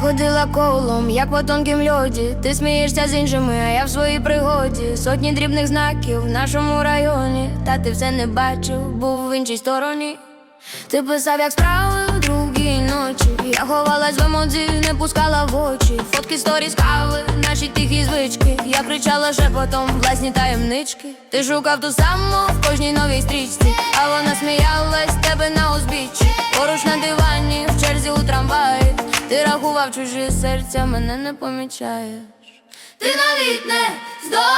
ходила колом, як по тонкім льоді. Ти смієшся з іншими, а я в своїй пригоді. Сотні дрібних знаків в нашому районі. Та ти все не бачив, був в іншій стороні. Ти писав, як справи в другій ночі. Я ховалась в емодзі, не пускала в очі. Фотки, сторіс, кави, наші тихі звички. Я кричала шепотом власні таємнички. Ти шукав ту саму в кожній новій стрічці. А вона сміялась тебе на узбіччі. Поруч на дивані, рахував чужі серця, мене не помічаєш. Ти навіть не здогадався,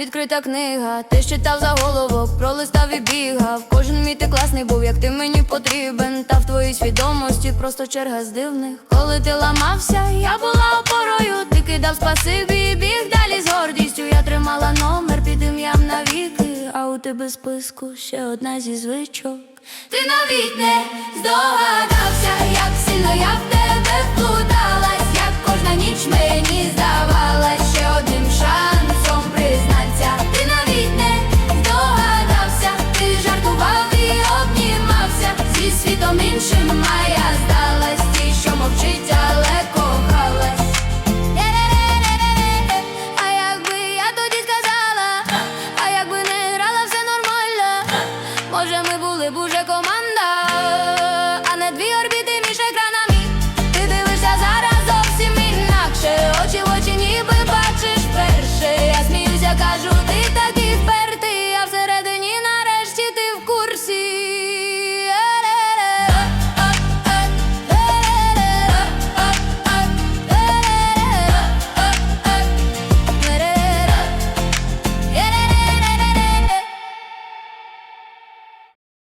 відкрита книга. Ти читав заголовок, пролистав і бігав. Кожен мій ти класний був, як ти мені потрібен. Та в твоїй свідомості просто черга з дивних. Коли ти ламався, я була опорою. Ти кидав спасибі і біг далі з гордістю. Я тримала номер під ім'ям навіки, а у тебе списку ще одна зі звичок. Ти навіть не здогадався bouge